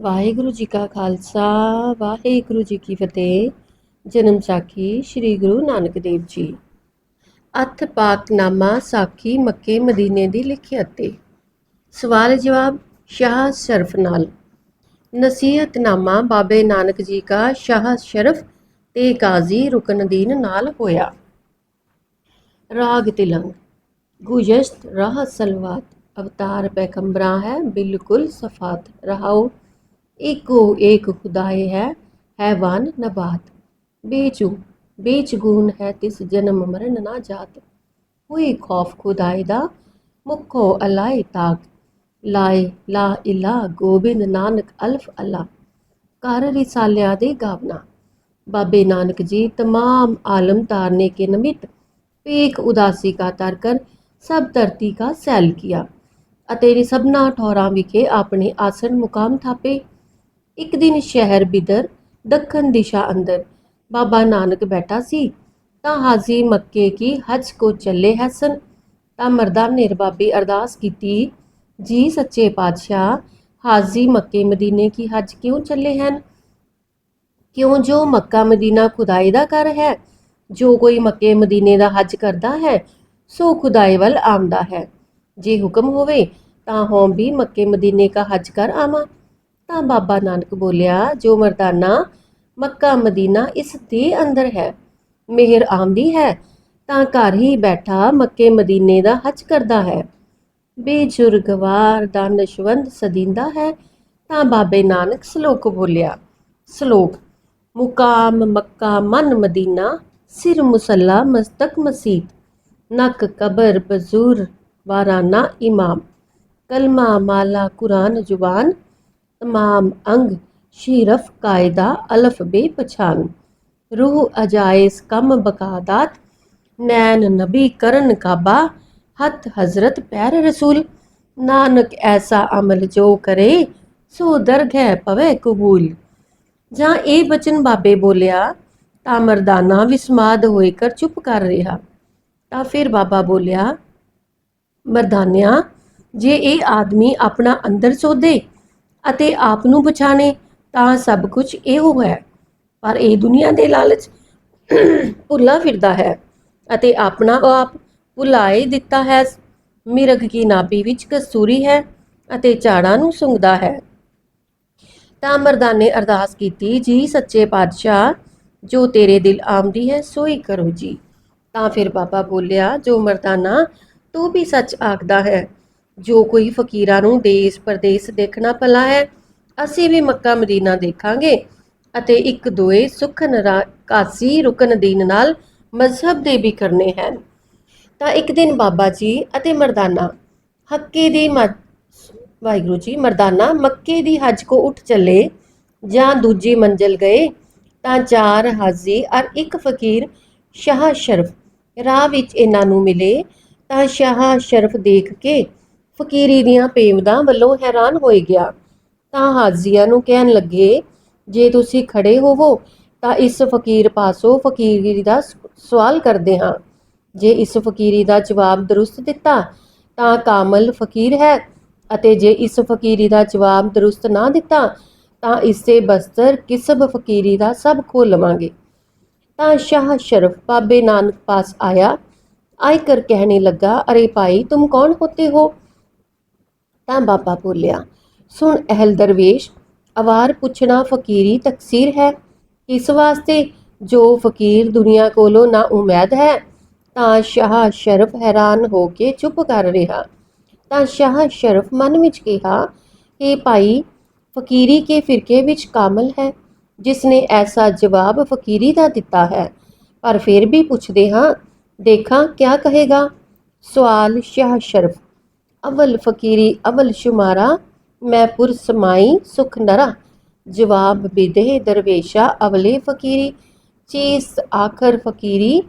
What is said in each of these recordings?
ਵਾਹਿਗੁਰੂ ਜੀ ਕਾ ਖਾਲਸਾ, ਵਾਹਿਗੁਰੂ ਜੀ ਕੀ ਫਤਿਹ। ਜਨਮ ਸਾਖੀ ਸ੍ਰੀ ਗੁਰੂ ਨਾਨਕ ਦੇਵ ਜੀ। ਅਥ ਪਾਕਨਾਮਾ ਸਾਖੀ ਮੱਕੇ ਮਦੀਨੇ ਦੀ ਲਿਖਿਅਤ ਤੇ ਸਵਾਲ ਜਵਾਬ ਸ਼ਾਹ ਸ਼ਰਫ ਨਾਲ। ਨਸੀਹਤਨਾਮਾ ਬਾਬੇ ਨਾਨਕ ਜੀ ਕਾ ਸ਼ਾਹ ਸ਼ਰਫ ਤੇ ਕਾਜ਼ੀ ਰੁਕਨਦੀਨ ਨਾਲ ਹੋਇਆ। ਰਾਗ ਤਿਲੰਗ, ਗੁਜਸ਼ਤ ਰਾਹ ਸਲਵਾਤ, ਅਵਤਾਰ ਪੈਗੰਬਰਾਂ ਹੈ, ਬਿਲਕੁਲ ਸਫਾਤ ਰਹਾਓ। ਏਕੋ ਏਕ ਖੁਦਾਏ ਹੈ ਹੈਵਾਨ ਨਬਾਤ ਬੇਚੂ ਬੇਚਗੂਨ ਹੈ ਤਿਸ ਜਨਮ ਮਰਨ ਨਾ ਜਾਤ ਹੋਈ ਖੌਫ ਖੁਦਾਏ ਦਾ ਮੁਖੋ ਅਲਾਏ ਤਾਕ ਲਾਏ ਲਾ ਇਲਾ ਗੋਬਿੰਦ ਨਾਨਕ ਅਲਫ ਅੱਲਾ ਕਰ ਰਿਸਾਲਿਆਂ ਦੇ ਗਾਵਨਾ बाबे नानक जी तमाम आलम तारने के निमित्त पेक उदासी का तर कर सब धरती का सैल किया ਅਤੇ ਸਭਨਾ ਠੌਰਾਂ ਵਿਖੇ ਆਪਣੇ ਆਸਣ ਮੁਕਾਮ ਥਾਪੇ ਇੱਕ ਦਿਨ ਸ਼ਹਿਰ ਬਿਦਰ, ਦੱਖਣ ਦਿਸ਼ਾ ਅੰਦਰ। ਬਾਬਾ ਨਾਨਕ ਬੈਠਾ ਸੀ, ਤਾਂ ਹਾਜ਼ੀ ਮੱਕੇ ਕੀ ਹਜ ਕੋ ਚੱਲੇ ਹਸਨ ਤਾਂ ਮਰਦਾਂ ਨੇ ਰਬਾਬੀ ਅਰਦਾਸ ਕੀਤੀ, ਜੀ ਸੱਚੇ ਪਾਤਸ਼ਾਹ ਹਾਜ਼ੀ ਮੱਕੇ ਮਦੀਨੇ ਕੀ ਹਜ ਕਿਉਂ ਚੱਲੇ ਹਨ? ਕਿਉਂ ਜੋ ਮੱਕਾ ਮਦੀਨਾ ਖੁਦਾਈ ਦਾ ਘਰ ਹੈ, ਜੋ ਕੋਈ ਮੱਕੇ ਮਦੀਨੇ ਦਾ ਹੱਜ ਕਰਦਾ ਹੈ, ਸੋ ਖੁਦਾਈ ਵੱਲ ਆਉਂਦਾ ਹੈ। ਜੇ ਹੁਕਮ ਹੋਵੇ, ਤਾਂ ਹੋਂ ਵੀ ਮੱਕੇ ਮਦੀਨੇ ਦਾ ਹੱਜ ਕਰ ਆਵਾਂ। ਤਾਂ ਬਾਬਾ ਨਾਨਕ ਬੋਲਿਆ, ਜੋ ਮਰਦਾਨਾ ਮੱਕਾ ਮਦੀਨਾ ਇਸ ਦੇ ਅੰਦਰ ਹੈ, ਮਿਹਰ ਆਉਂਦੀ ਹੈ, ਤਾਂ ਘਰ ਹੀ ਬੈਠਾ ਮੱਕੇ ਮਦੀਨੇ ਦਾ ਹੱਜ ਕਰਦਾ ਹੈ। ਬੇਜੁਰਗਵਾਰ ਦਾਨਸ਼ਵੰਦ ਸਦੀਂਦਾ ਹੈ, ਤਾਂ ਬਾਬੇ ਨਾਨਕ ਸ਼ਲੋਕ ਬੋਲਿਆ, ਸ਼ਲੋਕ, ਮੁਕਾਮ ਮੱਕਾ ਮਨ ਮਦੀਨਾ, ਸਿਰ ਮੁਸੱਲਾ ਮਸਤਕ ਮਸੀਤ, ਨਕ ਕਬਰ ਬਜ਼ੂਰ ਵਾਰਾਨਾ ਇਮਾਮ, ਕਲਮਾ ਮਾਲਾ ਕੁਰਾਨ ਜ਼ੁਬਾਨ तमाम अंग शीरफ कायदा अलफ बे पछान रूह अजाइस कम बकादात नैन नबी करन काबा हथ हजरत पैर रसूल नानक ऐसा अमल जो करे सो दरगह पवे कबूल ਜਾਂ ਇਹ ਬਚਨ ਬਾਬੇ ਬੋਲਿਆ ਤਾਂ ਮਰਦਾਨਾ ਵਿਸਮਾਦ ਹੋਏ ਕਰ ਚੁੱਪ ਕਰ ਰਿਹਾ ਤਾਂ ਫਿਰ ਬਾਬਾ ਬੋਲਿਆ ਮਰਦਾਨਿਆ ਜੇ ਇਹ ਆਦਮੀ ਆਪਣਾ ਅੰਦਰ ਸੋਧੇ ਅਤੇ ਆਪ ਨੂੰ ਪਛਾਣੇ, ਤਾਂ ਸਭ ਕੁਝ ਇਹੋ ਹੈ। ਪਰ ਇਹ ਦੁਨੀਆ ਦੇ ਲਾਲਚ ਭੁੱਲਾ ਫਿਰਦਾ ਹੈ ਅਤੇ ਆਪਣਾ ਆਪ ਭੁਲਾਏ ਦਿੱਤਾ ਹੈ। ਮਿਰਗ ਕੀ ਨਾਭੀ ਵਿੱਚ ਕਸਤੂਰੀ ਹੈ ਅਤੇ ਝਾੜਾਂ ਨੂੰ ਸੁੰਘਦਾ ਹੈ। ਤਾਂ ਮਰਦਾਨੇ ਨੇ ਅਰਦਾਸ ਕੀਤੀ, ਜੀ ਸੱਚੇ ਪਾਤਸ਼ਾਹ, ਜੋ ਤੇਰੇ ਦਿਲ ਆਮਦੀ ਹੈ, ਸੋਈ ਕਰੋ ਜੀ। ਤਾਂ ਫਿਰ ਬਾਬਾ ਬੋਲਿਆ, ਜੋ ਮਰਦਾਨਾ, ਤੂੰ ਵੀ ਸੱਚ ਆਖਦਾ ਹੈ ਜੋ ਕੋਈ ਫਕੀਰਾਂ ਨੂੰ ਦੇਸ਼ ਪਰਦੇਸ ਦੇਖਣਾ ਭਲਾ ਹੈ, ਅਸੀਂ ਵੀ ਮੱਕਾ ਮਦੀਨਾ ਦੇਖਾਂਗੇ ਅਤੇ ਇੱਕ ਦੋਏ ਸੁਖ ਕਾਸੀ ਰੁਕਨ ਨਾਲ ਮਜ਼ਹਬ ਦੇ ਵੀ ਕਰਨੇ ਹਨ। ਤਾਂ ਇੱਕ ਦਿਨ ਬਾਬਾ ਜੀ ਅਤੇ ਮਰਦਾਨਾ ਹੱਕੇ ਦੀ ਵਾਹਿਗੁਰੂ ਜੀ, ਮਰਦਾਨਾ ਮੱਕੇ ਦੀ ਹੱਜ ਕੋ ਉੱਠ ਚੱਲੇ ਜਾਂ ਦੂਜੀ ਮੰਜ਼ਲ ਗਏ ਤਾਂ ਚਾਰ ਹਾਜ਼ੀ ਔਰ ਇੱਕ ਫਕੀਰ ਸ਼ਾਹ ਸ਼ਰਫ ਰਾਹ ਵਿੱਚ ਇਹਨਾਂ ਨੂੰ ਮਿਲੇ ਤਾਂ ਸ਼ਾਹ ਸ਼ਰਫ ਦੇਖ ਕੇ ਫਕੀਰੀ ਦੀਆਂ ਪੇਵਦਾਂ ਵੱਲੋਂ ਹੈਰਾਨ ਹੋਏ ਗਿਆ। ਤਾਂ ਹਾਜ਼ੀਆਂ ਨੂੰ ਕਹਿਣ ਲੱਗੇ, ਜੇ ਤੁਸੀਂ ਖੜੇ ਹੋਵੋ, ਤਾਂ ਇਸ ਫਕੀਰ ਪਾਸੋਂ ਫਕੀਰੀ ਦਾ ਸਵਾਲ ਕਰਦੇ ਹਾਂ। ਜੇ ਇਸ ਫਕੀਰੀ ਦਾ ਜਵਾਬ ਦਰੁਸਤ ਦਿੱਤਾ, ਤਾਂ ਕਾਮਲ ਫਕੀਰ ਹੈ। ਅਤੇ ਜੇ ਇਸ ਫਕੀਰੀ ਦਾ ਜਵਾਬ ਦਰੁਸਤ ਨਾ ਦਿੱਤਾ, ਤਾਂ ਇਸੇ ਬਸਤਰ ਕਿਸਬ ਫਕੀਰੀ ਦਾ ਸਭ ਖੋ ਲਵਾਂਗੇ। ਤਾਂ ਸ਼ਾਹ ਸ਼ਰਫ ਬਾਬੇ ਨਾਨਕ ਪਾਸ ਆਇਆ। ਆਇ ਕਰ ਕਹਿਣੇ ਲੱਗਾ, ਅਰੇ ਭਾਈ, ਤੁਮ ਕੌਣ ਹੋਤੇ ਹੋ? ਤਾਂ ਬਾਬਾ ਬੋਲਿਆ, ਸੁਣ ਅਹਲ ਦਰਵੇਸ਼, ਅਵਾਰ ਪੁੱਛਣਾ ਫਕੀਰੀ ਤਕਸੀਰ ਹੈ। ਇਸ ਵਾਸਤੇ ਜੋ ਫਕੀਰ ਦੁਨੀਆ ਕੋਲੋਂ ਨਾ ਉਮੀਦ ਹੈ, ਤਾਂ ਸ਼ਾਹ ਸ਼ਰਫ ਹੈਰਾਨ ਹੋ ਕੇ ਚੁੱਪ ਕਰ ਰਿਹਾ। ਤਾਂ ਸ਼ਾਹ ਸ਼ਰਫ ਮਨ ਵਿੱਚ ਕਿਹਾ ਕਿ ਭਾਈ, ਫਕੀਰੀ ਕੇ ਫਿਰਕੇ ਵਿੱਚ ਕਾਮਲ ਹੈ। ਜਿਸ ਨੇ ਐਸਾ ਜਵਾਬ ਫਕੀਰੀ ਦਾ ਦਿੱਤਾ ਹੈ। ਪਰ ਫਿਰ ਵੀ ਪੁੱਛਦੇ ਹਾਂ, ਦੇਖਾਂ ਕਿਆ ਕਹੇਗਾ? ਸਵਾਲ ਸ਼ਾਹ ਸ਼ਰਫ ਅਵਲ ਫਕੀਰੀ ਅਵਲ ਸ਼ੁਮਾਰਾ ਮੈਂ ਪੁਰ ਸਮਾਈ ਸੁਖ ਨਰਾ ਜਵਾਬ ਬਿਦੇ ਦਰਵੇਸ਼ਾ ਅਵਲੇ ਫਕੀਰੀ ਚੀਸ ਆਖਰ ਫਕੀਰੀ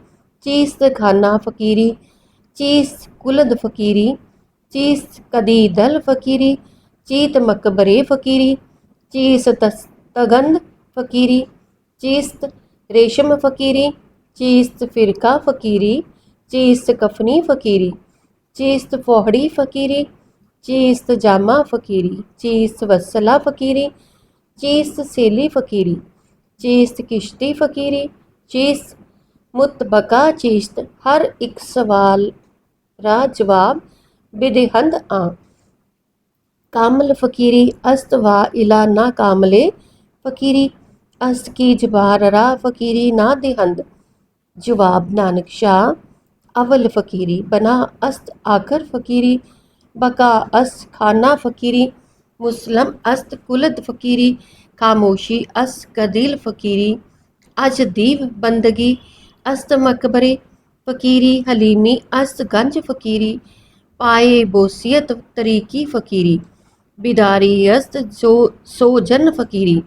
ਚੀਸ ਖਾਨਾ ਫਕੀਰੀ ਚੀਸ ਕੁਲਦ ਫਕੀਰੀ ਚੀਸ ਕਦੀ ਦਲ ਫਕੀਰੀ ਚੀਤ ਮਕਬਰੇ ਫਕੀਰੀ ਚੀਸ ਤਗੰਦ ਫਕੀਰੀ ਚੀਸ ਰੇਸ਼ਮ ਫਕੀਰੀ ਚੀਸ ਫਿਰਕਾ ਫਕੀਰੀ ਚੀਸ ਕਫਨੀ ਫਕੀਰੀ ਫੋਹੜੀ ਫਕੀਰੀ ਚੀਸ ਜਾਮਾ ਫਕੀਰੀ ਚੀਸ ਵਸਲਾ ਫਕੀਰੀ, ਚੀਸਤ ਸੇਲੀ ਫਕੀਰੀ, ਚੀਸਤ ਕਿਸ਼ਤੀ ਫਕੀਰੀ ਚੀਸਤ ਮੁਤਬਕਾ ਚੀਸਤ, ਹਰ ਇੱਕ ਸਵਾਲ ਰਾ ਜਵਾਬ ਬਿਦਹੰਦ ਆ। ਕਾਮਲ ਫਕੀਰੀ, ਅਸਤ ਵਾ ਇਲਾ ਨਾ ਕਾਮਲੇ ਫਕੀਰੀ, ਅਸਤ ਕੀ ਜਵਾਰ ਰਾ ਫਕੀਰੀ ਨਾ ਦੇਹੰਦ। ਜਵਾਬ ਨਾਨਕ ਸ਼ਾਹ ਅਵਲ ਫਕੀਰੀ ਬਨਾ ਅਸਤ ਆਖਰ ਫਕੀਰੀ ਬਕਾ ਅਸਤ ਖਾਨਾ ਫਕੀਰੀ ਮੁਸਲਮ ਅਸਤ ਕੁਲਦ ਫਕੀਰੀ ਖਾਮੋਸ਼ੀ ਅਸਤ ਕਦੀਲ ਫਕੀਰੀ ਅਜ ਦੀਵ ਬੰਦਗੀ ਅਸਤ ਮਕਬਰੇ ਫਕੀਰੀ ਹਲੀਮੀ ਅਸਤ ਗੰਜ ਫਕੀਰੀ ਪਾਏ ਬੋਸੀਅਤ ਤਰੀਕੀ ਫਕੀਰੀ ਬਿਦਾਰੀ ਅਸਤ ਜੋ ਸੋ ਜਨ ਫਕੀਰੀ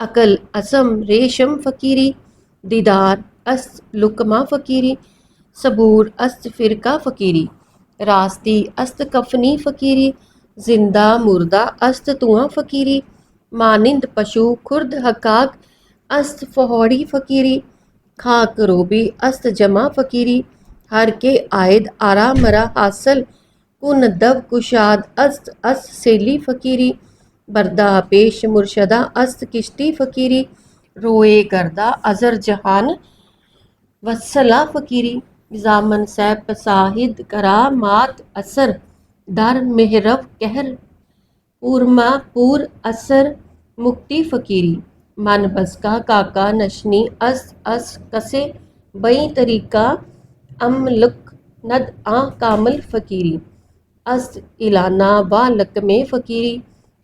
ਅਕਲ ਅਸਮ ਰੇਸ਼ਮ ਫਕੀਰੀ ਦੀਦਾਰ ਅਸਤ ਲੁਕਮਾ ਫਕੀਰੀ ਸਬੂਰ ਅਸਤ ਫਿਰਕਾ ਫਕੀਰੀ ਰਾਸਤੀ ਅਸਤ ਕਫਨੀ ਫਕੀਰੀ ਜ਼ਿੰਦਾ ਮੁਰਦਾ ਅਸਤ ਧੂਆਂ ਫਕੀਰੀ ਮਾਨਿੰਦ ਪਸ਼ੂ ਖੁਰਦ ਹਕਾਕ ਅਸਤ ਫਹੌੜੀ ਫਕੀਰੀ ਖਾਕ ਰੋਬੀ ਅਸਤ ਜਮਾ ਫਕੀਰੀ ਹਰ ਕੇ ਆਇਦ ਆਰਾ ਮਰਾ ਹਾਸਲ ਕੁਨ ਦਵ ਕੁਸ਼ਾਦ ਅਸਤ ਅਸ ਸੇਲੀ ਫਕੀਰੀ ਬਰਦਾ ਪੇਸ਼ ਮੁਰਸ਼ਦਾ ਅਸਤ ਕਿਸ਼ਤੀ ਫਕੀਰੀ ਰੋਏ ਕਰਦਾ ਅਜ਼ਰ ਜਹਾਨ ਵਸਲਾ ਫਕੀਰੀ ਜ਼ਾਮਨ ਸਹਿ ਪਸਾਹਿਦ ਕਰਾ ਮਾਤ ਅਸਰ ਦਰ ਮਿਹਰਵ ਕਹਿਰ ਪੂਰਮਾ ਪੂਰ ਅਸਰ ਮੁਕਤੀ ਫਕੀਰੀ ਮਨ ਬਸਕਾ ਕਾਕਾ ਨਸ਼ਨੀ ਅਸ ਅਸ ਕਸੇ ਬਈ ਤਰੀਕਾ ਅਮਲਕ ਨਦ ਆ ਕਾਮਲ ਫਕੀਰੀ ਅਸ ਇਲਾਨਾ ਵਾ ਲਕਮੇ ਫਕੀਰੀ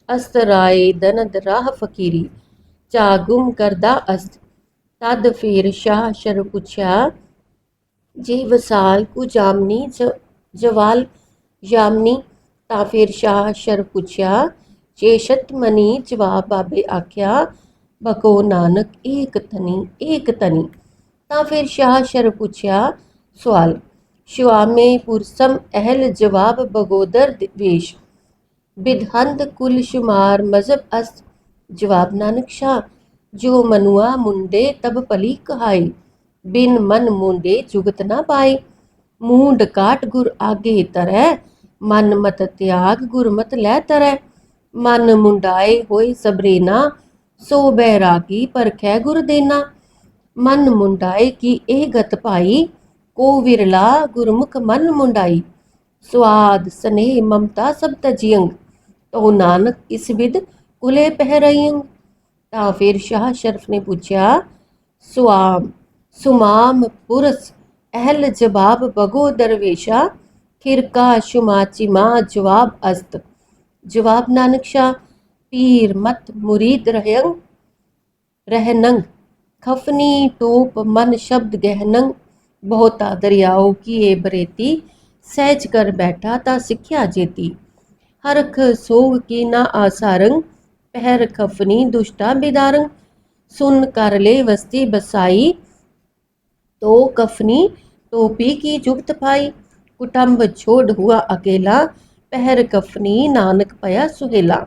ਅਸਤ ਰਾਏ ਦਨਦ ਰਾਹ ਫਕੀਰੀ ਚਾ ਗੁਮ ਕਰਦਾ ਅਸਤ ਤਦ ਫੇਰ ਸ਼ਾਹ ਸ਼ਰ ਪੁੱਛਿਆ ਜੇ ਵਸਾਲ ਕੁ ਜਾਮਨੀ ਜ- ਜਵਾਲ ਜਾਮਨੀ ਤਾਂ ਫਿਰ ਸ਼ਾਹ ਸ਼ਰ ਪੁੱਛਿਆ ਚੇਸ਼ਤ ਮਨੀ ਜਵਾਬ ਬਾਬੇ ਆਖਿਆ ਬਕੋ ਨਾਨਕ ਏਕ ਤਨੀ ਏਕ ਤਨੀ ਤਾਂ ਫਿਰ ਸ਼ਾਹ ਸ਼ਰ ਪੁੱਛਿਆ ਸਵਾਲ ਸ਼ੁਆਮੇ ਪੁਰਸਮ ਅਹਲ ਜਵਾਬ ਬਗੋਦਰ ਦ- ਵੇਸ਼ ਬਿਦਹੰਦ ਕੁਲ ਸ਼ੁਮਾਰ ਮਜ਼ਹਬ ਅਸ ਜਵਾਬ ਨਾਨਕ ਸ਼ਾਹ ਬਿਨ ਮਨ ਮੁੰਡੇ ਜੁਗਤ ਨਾ ਪਾਏ। ਮੂੰਹ ਡਕਾਟ ਗੁਰ ਆਗੇ ਤਰੈ, ਮਨ ਮਤ ਤਿਆਗ ਗੁਰਮਤ ਲੈ ਤਰੈ। ਮਨ ਮੁੰਡਾਏ ਹੋਏ ਸਬਰੇਨਾ ਸੋ ਬੈਰਾਗੀ ਪਰਖੈ ਗੁਰ ਦੇਨਾ। ਮਨ ਮੁੰਡਾਏ ਕੀ ਇਹ ਗਤ ਭਾਈ ਕੋ ਵਿਰਲਾ ਗੁਰਮੁਖ ਮਨ ਮੁੰਡਾਈ। ਸਵਾਦ ਸਨੇਹ ਮਮਤਾ ਸਭ ਤਜਿਯੰਗ ਤੋ ਨਾਨਕ ਇਸ ਵਿਦ ਕੁਲੇ ਪਹਿ ਰਹੀਆਂ ਤਾਂ ਫਿਰ ਸ਼ਾਹ ਸ਼ਰਫ ਨੇ ਪੁੱਛਿਆ, ਸੁਆਮ ਸੁਮਾਮ ਪੁਰਸ, ਅਹਲ ਜਵਾਬ ਬਗੋ ਦਰਵੇਸ਼ਾ ਖਿਰਕਾ ਸ਼ੁਮਾਚੀ ਮਾ ਜਵਾਬ ਅਸਤ। ਜਵਾਬ ਨਾਨਕ ਸ਼ਾਹ, ਪੀਰ ਮਤ ਮੁਰੀਦ ਰਹਿੰ ਰਹਿਨੰਗ ਖਫਨੀ ਟੋਪ ਮਨ ਸ਼ਬਦ ਗਹਿਨੰਗ ਬਹੁਤਾ ਦਰਿਆਓ ਕੀ ਏ ਬਰੇਤੀ, ਸਹਿਜ ਕਰ ਬੈਠਾ ਤਾਂ ਸਿੱਖਿਆ ਜੇਤੀ। ਹਰਖ ਸੋਗ ਕੀ ਨਾ ਆਸਾਰੰ ਪਹਿਰ ਖਫਨੀ ਦੁਸ਼ਟਾ ਬਿਦਾਰੰ, ਸੁਨ ਕਰ ਲੈ ਵਸਤੀ ਬਸਾਈ तो कफनी टोपी की जुगत पाई कुटुंब छोड़ हुआ अकेला पहर कफनी नानक पया सुहेला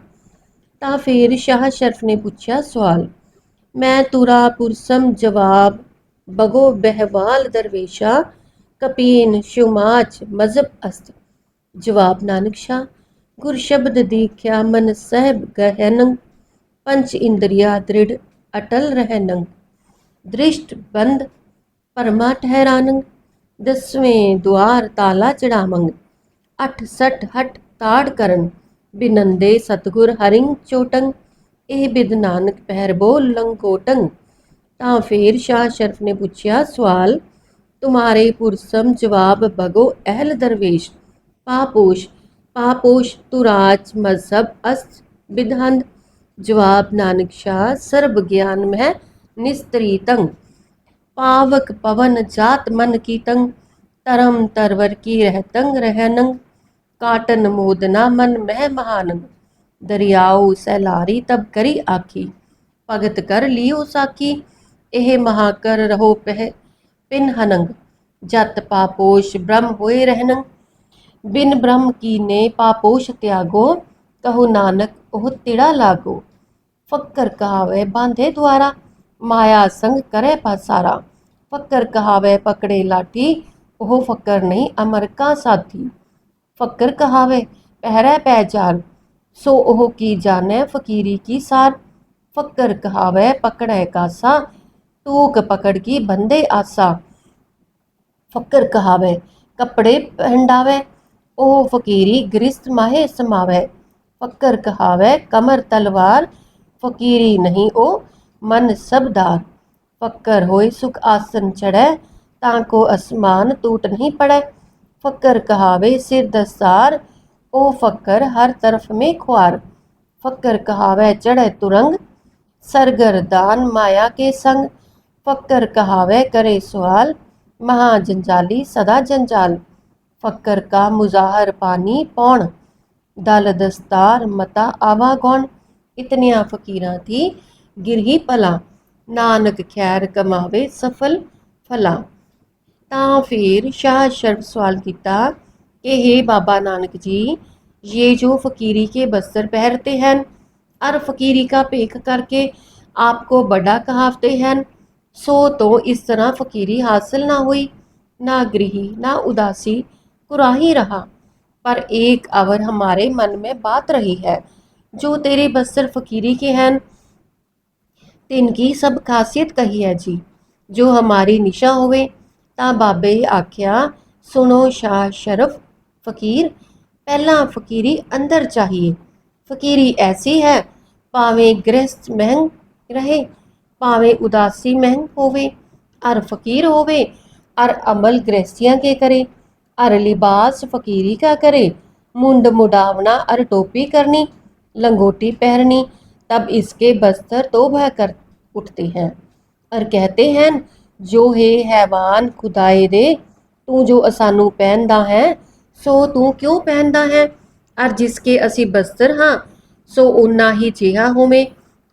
ਤਾਂ ਫਿਰ ਸ਼ਾਹ ਸ਼ਰਫ ਨੇ ਪੁੱਛਿਆ ਸਵਾਲ ਮੈਂ ਤੁਰਾ ਪੁਰਸਮ ਜਵਾਬ ਬਗੋ ਬਹਿਵਾਲ ਦਰਵੇਸ਼ਾ ਕਪੀਨ ਸ਼ੁਮਾਚ ਮਜ਼ਹਬ ਅਸਤ ਜਵਾਬ ਨਾਨਕ ਸ਼ਾਹ ਗੁਰ ਸ਼ਬਦ ਦੀਖਿਆ ਮਨ ਸਹਿਬ ਗਹਿਨੰ ਪੰਚ ਇੰਦਰੀਆ ਦ੍ਰਿੜ ਅਟਲ ਰਹਿਨੰ ਦ੍ਰਿਸ਼ਟ ਬੰਦ ਪਰਮਾ ਠਹਿਰਾਨੰ, ਦਸਵੇਂ ਦੁਆਰ ਤਾਲਾ ਚੜਾਵੰਗ ਅਠ ਸਠ ਹਟ ਤਾੜ ਕਰਨ, ਬਿਨੰਦੇ ਸਤਗੁਰ ਹਰਿੰ ਚੋਟੰ ਇਹ ਬਿਦ ਨਾਨਕ ਪਹਿਰ ਬੋਲ ਲੰਕੋਟੰ ਤਾਂ ਫੇਰ ਸ਼ਾਹ ਸ਼ਰਫ ਨੇ ਪੁੱਛਿਆ, ਸਵਾਲ, ਤੁਮਾਰੇ ਪੁਰਸਮ ਜਵਾਬ ਬਗੋ ਅਹਲ ਦਰਵੇਸ਼, ਪਾਪੋਸ਼ ਪਾਪੋਸ਼ ਤੁਰਾਜ ਮਜ਼ਹਬ ਅਸ ਬਿਦਹੰਦ, ਜਵਾਬ ਨਾਨਕ ਸ਼ਾਹ ਸਰਬ ਗਿਆਨ ਮਹਿ ਨਿਸਤਰੀਤੰ ਪਾਵਕ ਪਵਨ ਜਾਤ ਮਨ ਕੀ ਤੰਗ, ਧਰਮ ਤਰਵਰ ਕੀ ਰਹਿਤੰਗ ਰਹਿਨੰਗ ਕਾਟਨ ਮੋਦਨਾ ਮਨ ਮਹਿ ਮਹਾਨੰਗ, ਦਰਿਆਉ ਸੈਲਾਰੀ ਤਬ ਕਰੀ ਆਖੀ। ਭਗਤ ਕਰ ਲਿਓ ਸਾਖੀ, ਇਹ ਮਹਾਕਰ ਰਹੋ ਪਹਿ ਪਿਨ ਹਨੰਗ। ਜਤ ਪਾਪੋਸ਼ ਬ੍ਰਹਮ ਹੋਏ ਰਹਿਨੰਗ ਬਿਨ ਬ੍ਰਹਮ ਕੀ ਨੇ ਪਾਪੋਸ਼ ਤਿਆਗੋ, ਕਹੋ ਨਾਨਕ ਉਹ ਤਿੜਾ ਲਾਗੋ। ਫੱਕਰ ਕਹਾਵੇ ਬਾਂਧੇ ਦੁਆਰਾ, ਮਾਇਆ ਸੰਗ ਕਰੇ ਪਾਸਾਰਾ। ਫੱਕਰ ਕਹਾਵੇ ਪਕੜੇ ਲਾਠੀ, ਉਹ ਫੱਕਰ ਨਹੀਂ ਅਮਰ ਕਾ ਸਾਥੀ। ਫੱਕਰ ਕਹਾਵੇ, ਪਹਿਰੇ ਪੈ ਸੋ ਉਹ ਕੀ ਜਾਣੈ ਫਕੀਰੀ ਕੀ ਸਾਰ। ਫੱਕਰ ਕਹਾਵੇ, ਪਕੜੈ ਕਾਸਾ, ਟੂਕ ਪਕੜ ਕੀ ਬੰਦੇ ਆਸਾ। ਫੱਕਰ ਕਹਾਵੇ, ਕੱਪੜੇ ਪਹਿੰਡਾਵੇ, ਉਹ ਫਕੀਰੀ ਗ੍ਰਿਸਤ ਮਾਹੇ ਸਮਾਵੇ। ਫੱਕਰ ਕਹਾਵੇ, ਕਮਰ ਤਲਵਾਰ, ਫਕੀਰੀ ਨਹੀਂ ਉਹ ਮਨ ਸਬਦਾਰ ਫੱਕਰ ਹੋਏ ਸੁਖ ਆਸਨ ਚੜੈ ਤਾਂ ਕੋ ਅਸਮਾਨ ਟੂਟ ਨਹੀਂ ਪੜੈ ਫੱਕਰ ਕਹਾਵੇ ਸਿਰ ਦਸਤਾਰ ਉਹ ਫੱਕਰ ਹਰ ਤਰਫ ਮੇ ਖੁਆਰ ਫੱਕਰ ਕਹਾਵੇ ਚੜੈ ਤੁਰੰਗ ਸਰਗਰਦਾਨ ਮਾਇਆ ਕੇ ਸੰਗ ਫੱਕਰ ਕਹਾਵੇ ਕਰੇ ਸਵਾਲ ਮਹਾ ਜੰਜਾਲੀ ਸਦਾ ਜੰਜਾਲ ਫੱਕਰ ਕਾ ਮੁਜ਼ਾਹਰ ਪਾਣੀ ਪੌਣ ਦਲ ਦਸਤਾਰ ਮਤਾ ਆਵਾਗੌਣ ਇਤਨੀਆਂ ਫਕੀਰਾਂ ਦੀ ਗਿਰਹੀ ਭਲਾ نانک خیر کماوے سفل فلا ਤਾਂ پھر شاہ شرف سوال کیتا کہ ہے بابا نانک جی یہ جو فقیری کے بستر پہرتے ہیں اور فقیری کا پیک کر کے آپ کو بڑا کہاوتے ہیں سو تو اس طرح فقیری حاصل نہ ہوئی نہ گرہی نہ اداسی کراہی رہا پر ایک اور ہمارے من میں بات رہی ہے جو تیرے بستر فقیری کے ہیں تن کی سب خاصیت کہی ہے جی۔ جو ہماری نشا ہوئے، تا بابے آکھیا، سنو شاہ شرف، فقیر، پہلا فقیری اندر چاہیے۔ فقیری ایسی ہے پاویں گرست مہنگ رہے پاویں اداسی مہنگ ہووے۔ ار فقیر ہوئے ار عمل گرستیاں کے کرے۔ ار لباس فقیری کا کرے۔ منڈ مڈاونا، ار ٹوپی کرنی، لنگوٹی پہرنی۔ तब इसके बस्तर तोबह कर उठते हैं और कहते हैं जो है हैवान खुदाए दे तू जो असानू पहनदा है सो तू क्यों पहनदा है और जिसके असी बस्तर हाँ सो उन्ना ही जिहा होवे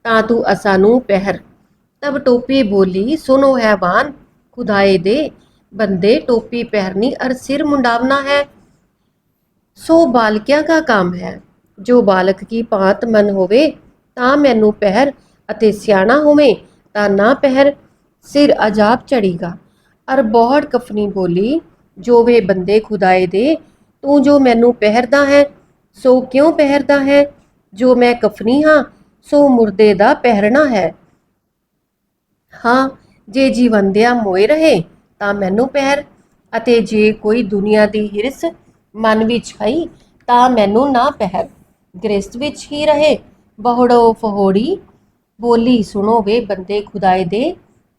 ਤਾਂ ਤੂੰ ਅਸਾਨੂੰ ਪਹਿਰ ਤਬ ਟੋਪੀ ਬੋਲੀ ਸੁਨੋ ਹੈਵਾਨ ਖੁਦਾਏ ਦੇ ਬੰਦੇ ਟੋਪੀ ਪਹਿਰਨੀ ਅਰ ਸਿਰ ਮੁੰਡਾਵਨਾ ਹੈ ਸੋ ਬਾਲਕਿਆਂ ਦਾ ਕੰਮ ਹੈ ਜੋ ਬਾਲਕ ਕੀ ਭਾਂਤ ਮਨ ਹੋਵੇ ਤਾਂ ਮੈਨੂੰ ਪਹਿਰ ਅਤੇ ਸਿਆਣਾ ਹੋਵੇ ਤਾਂ ਨਾ ਪਹਿਰ, ਸਿਰ ਅਜਾਬ ਚੜੀਗਾ ਅਰ ਬਹੁੜ ਕਫਨੀ ਬੋਲੀ, ਜੋ ਵੇ ਬੰਦੇ ਖੁਦਾਏ ਦੇ, ਤੂੰ ਜੋ ਮੈਨੂੰ ਪਹਿਰਦਾ ਹੈ, ਸੋ ਕਿਉਂ ਪਹਿਰਦਾ ਹੈ? ਜੋ ਮੈਂ ਕਫਨੀ ਹਾਂ, ਸੋ ਮੁਰਦੇ ਦਾ ਪਹਿਰਣਾ ਹੈ। ਹਾਂ, ਜੇ ਜੀਵੰਦਿਆ ਮੋਏ ਰਹੇ, ਤਾਂ ਮੈਨੂੰ ਪਹਿਰ, ਅਤੇ ਜੇ ਕੋਈ ਦੁਨੀਆ ਦੀ ਹਿਰਸ ਮਨ ਵਿੱਚ ਹੈ ਤਾਂ ਮੈਨੂੰ ਨਾ ਪਹਿਰ। ਗ੍ਰਸਤ ਵਿੱਚ ਹੀ ਰਹੇ ਬਹੁੜੋ ਫਹੋੜੀ ਬੋਲੀ ਸੁਣੋ ਵੇ ਬੰਦੇ ਖੁਦਾਏ ਦੇ।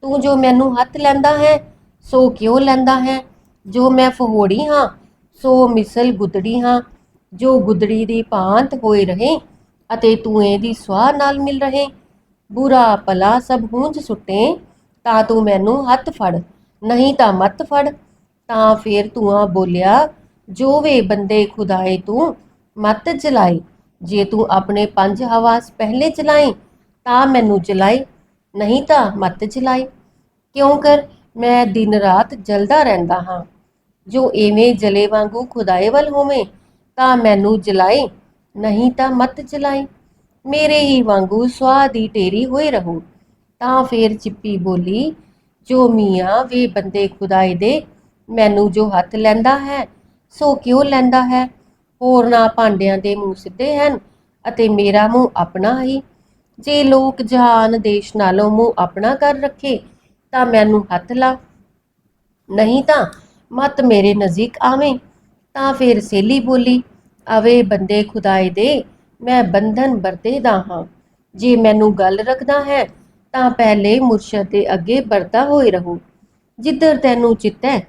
ਤੂੰ ਜੋ ਮੈਨੂੰ ਹੱਥ ਲੈਂਦਾ ਹੈ, ਸੋ ਕਿਉਂ ਲੈਂਦਾ ਹੈ? ਜੋ ਮੈਂ ਫਹੋੜੀ ਹਾਂ, ਸੋ ਮਿਸਲ ਗੁਦੜੀ ਹਾਂ। ਜੋ ਗੁਦੜੀ ਦੀ ਭਾਂਤ ਹੋਏ ਰਹੇ, ਅਤੇ ਤੂੰ ਇਹਦੀ ਸਵਾਹ ਨਾਲ ਮਿਲ ਰਹੇ। ਬੁਰਾ ਭਲਾ ਸਭ ਹੂੰਝ ਸੁੱਟੇ, ਤਾਂ ਤੂੰ ਮੈਨੂੰ ਹੱਥ ਫੜ, ਨਹੀਂ ਤਾਂ ਮੱਤ ਫੜ। ਤਾਂ ਫੇਰ ਤੂੰ ਆ ਬੋਲਿਆ, ਜੋ ਵੇ ਬੰਦੇ ਖੁਦਾਏ ਤੂੰ ਮੱਤ ਜਲਾਈ ਜੇ ਤੂੰ ਆਪਣੇ ਪੰਜ ਹਵਾਸ ਪਹਿਲੇ ਚਲਾਈ ਤਾਂ ਮੈਨੂੰ ਜਲਾਈ ਨਹੀਂ ਤਾਂ ਮੱਤ ਜਲਾਈ ਕਿਉਂ ਕਰ? ਮੈਂ ਦਿਨ ਰਾਤ ਜਲਦਾ ਰਹਿੰਦਾ ਹਾਂ। ਜੋ ਐਵੇਂ ਜਲੇ ਵਾਂਗੂ ਖੁਦਾਏ ਵੱਲ ਹੋਵੇਂ, ਤਾਂ ਮੈਨੂੰ ਜਲਾਈ ਨਹੀਂ ਤਾਂ ਮਤ ਜਲਾਈ ਮੇਰੇ ਹੀ ਵਾਂਗੂ ਸਵਾਹ ਦੀ ਢੇਰੀ ਹੋਏ ਰਹੋ। ਤਾਂ ਫੇਰ ਚਿੱਪੀ ਬੋਲੀ, ਜੋ ਮੀਆਂ ਵੇ ਬੰਦੇ ਖੁਦਾਏ ਦੇ, ਮੈਨੂੰ ਜੋ ਹੱਥ ਲੈਂਦਾ ਹੈ, ਸੋ ਕਿਉਂ ਲੈਂਦਾ ਹੈ? ਹੋਰ ਨਾ ਭਾਂਡਿਆਂ ਦੇ ਮੂੰਹ ਸਿੱਧੇ ਹਨ ਅਤੇ ਮੇਰਾ ਮੂੰਹ ਆਪਣਾ ਹੀ। ਜੇ ਲੋਕ ਜਹਾਨ ਦੇਸ਼ ਨਾਲੋਂ ਮੂੰਹ ਆਪਣਾ ਕਰ ਰੱਖੇ, ਤਾਂ ਮੈਨੂੰ ਹੱਥ ਲਾ। ਨਹੀਂ ਤਾਂ ਮਤ ਮੇਰੇ ਨਜ਼ਦੀਕ ਆਵੇਂ, ਤਾਂ ਫਿਰ ਸੇਲੀ ਬੋਲੀ ਆਵੇ ਬੰਦੇ ਖੁਦਾਏ ਦੇ, ਮੈਂ ਬੰਧਨ ਵਰਤੇ ਦਾ ਹਾਂ। ਜੇ ਮੈਨੂੰ ਗੱਲ ਰੱਖਦਾ ਹੈ, ਤਾਂ ਪਹਿਲੇ ਮੁਰਸ਼ਦ ਦੇ ਅੱਗੇ ਵਰਤਾ ਹੋਏ ਰਹੋ। ਜਿੱਧਰ ਤੈਨੂੰ ਚਿੱਤ ਹੈ,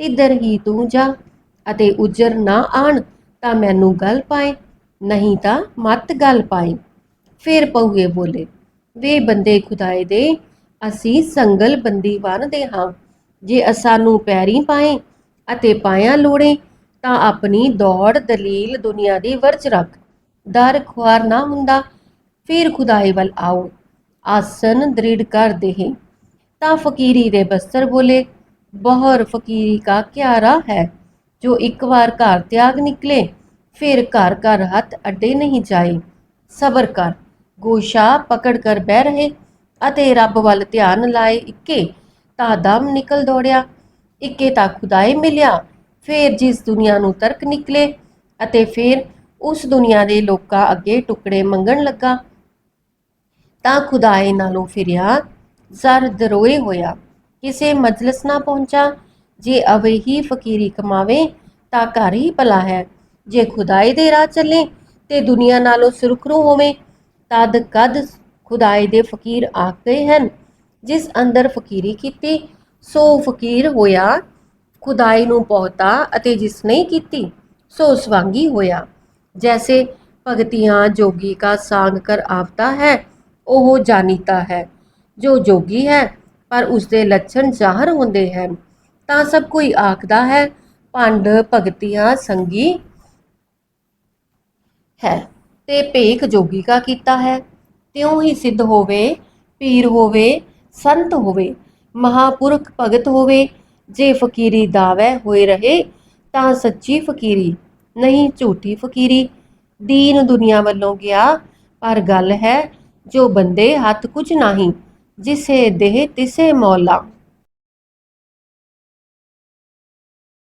ਤਿੱਧਰ ਹੀ ਤੂੰ ਜਾ, ਅਤੇ ਉਜਰ ਨਾ ਆਣ ਤਾਂ ਮੈਨੂੰ ਗੱਲ ਪਾਏ ਨਹੀਂ ਤਾਂ ਮਤ ਗੱਲ ਪਾਏ ਫਿਰ ਪਹੁਏ ਬੋਲੇ, ਵੇ ਬੰਦੇ ਖੁਦਾਏ ਦੇ, ਅਸੀਂ ਸੰਗਲ ਬੰਦੀ ਬਣਦੇ ਹਾਂ। ਜੇ ਅਸਾਨੂੰ ਪੈਰੀ ਪਾਏ ਅਤੇ ਪਾਇਆ ਲੋੜੇ, ਤਾਂ ਆਪਣੀ ਦੌੜ ਦਲੀਲ ਦੁਨੀਆ ਦੀ ਵਰਜ ਰੱਖ। ਦਰ ਖੁਆਰ ਨਾ ਹੁੰਦਾ ਫਿਰ ਖੁਦਾਏ ਵੱਲ ਆਓ। ਆਸਨ ਦ੍ਰਿੜ ਕਰ ਦੇਹ। ਤਾਂ ਫਕੀਰੀ ਦੇ ਬਸਤਰ ਬੋਲੇ, ਬਹੁਰ ਫਕੀਰੀ ਕਾ ਕਿਆ ਹੈ? ਜੋ ਇੱਕ ਵਾਰ ਘਰ ਤਿਆਗ ਨਿਕਲੇ, ਫਿਰ ਘਰ ਘਰ ਹੱਥ ਅੱਡੇ ਨਹੀਂ ਜਾਏ। ਸਬਰ ਕਰ ਗੋਸ਼ਾ ਪਕੜ ਕਰ ਬਹਿ ਰਹੇ ਅਤੇ ਰੱਬ ਵੱਲ ਧਿਆਨ ਲਾਏ ਇੱਕੇ ਤਾਂ ਦਮ ਨਿਕਲ ਦੌੜਿਆ, ਇੱਕੇ ਤਾਂ ਖੁਦਾਏ ਮਿਲਿਆ। ਫਿਰ ਜਿਸ ਦੁਨੀਆ ਨੂੰ ਤਰਕ ਨਿਕਲੇ ਅਤੇ ਫਿਰ ਉਸ ਦੁਨੀਆ ਦੇ ਲੋਕਾਂ ਅੱਗੇ ਟੁਕੜੇ ਮੰਗਣ ਲੱਗਾ, ਤਾਂ ਖੁਦਾਏ ਨਾਲੋਂ ਫਿਰਿਆ, ਜ਼ਰ ਦਰੋਏ ਹੋਇਆ। ਕਿਸੇ ਮਜਲਸ ਨਾ ਪਹੁੰਚਾ ਜੇ ਅਵੇ ਹੀ ਫਕੀਰੀ ਕਮਾਵੇ, ਤਾਂ ਘਰ ਹੀ ਭਲਾ ਹੈ। ਜੇ ਖੁਦਾਈ ਦੇ ਰਾਹ ਚੱਲੇ, ਤੇ ਦੁਨੀਆ ਨਾਲੋਂ ਸੁਰਖਰੂ ਹੋਵੇ, ਤਦ ਕਦ ਖੁਦਾਏ ਦੇ ਫਕੀਰ ਆ ਗਏ ਹਨ, ਜਿਸ ਅੰਦਰ ਫਕੀਰੀ ਕੀਤੀ, ਸੋ ਫਕੀਰ ਹੋਇਆ। ਖੁਦਾਈ ਨੂੰ ਪਹੁਤਾ ਅਤੇ ਜਿਸ ਨਹੀਂ ਕੀਤੀ, ਸੋ ਸਵਾਂਗੀ ਹੋਇਆ। ਜੈਸੇ ਭਗਤੀਆਂ ਜੋਗੀ ਕਾ ਸਾਂਗ ਕਰ ਆਵਤਾ ਹੈ, ਉਹ ਜਾਣੀਤਾ ਹੈ। ਜੋ ਜੋਗੀ ਹੈ, ਪਰ ਉਸਦੇ ਲੱਛਣ ਜ਼ਾਹਰ ਹੁੰਦੇ ਹਨ। ਤਾਂ ਸਭ ਕੋਈ ਆਖਦਾ ਹੈ, ਭੰਡ ਭਗਤੀਆਂ ਸੰਗੀ ਹੈ। ਤੇ ਭੇਖ ਜੋਗੀ ਕਾ ਕੀਤਾ ਹੈ। ਤਿਉਂ ਹੀ ਸਿੱਧ ਹੋਵੇ, ਪੀਰ ਹੋਵੇ, ਸੰਤ ਹੋਵੇ, ਮਹਾਪੁਰਖ ਭਗਤ ਹੋਵੇ, ਜੇ ਫਕੀਰੀ ਦਾਵੈ ਹੋਏ ਰਹੇ, ਤਾਂ ਸੱਚੀ ਫਕੀਰੀ, ਨਹੀਂ ਝੂਠੀ ਫਕੀਰੀ। ਦੀਨ ਦੁਨੀਆ ਵੱਲੋਂ ਗਿਆ, ਪਰ ਗੱਲ ਹੈ, ਜੋ ਬੰਦੇ ਹੱਥ ਕੁਝ ਨਹੀਂ, ਜਿਸੇ ਦੇਹ ਤਿਸੇ ਮੌਲਾ।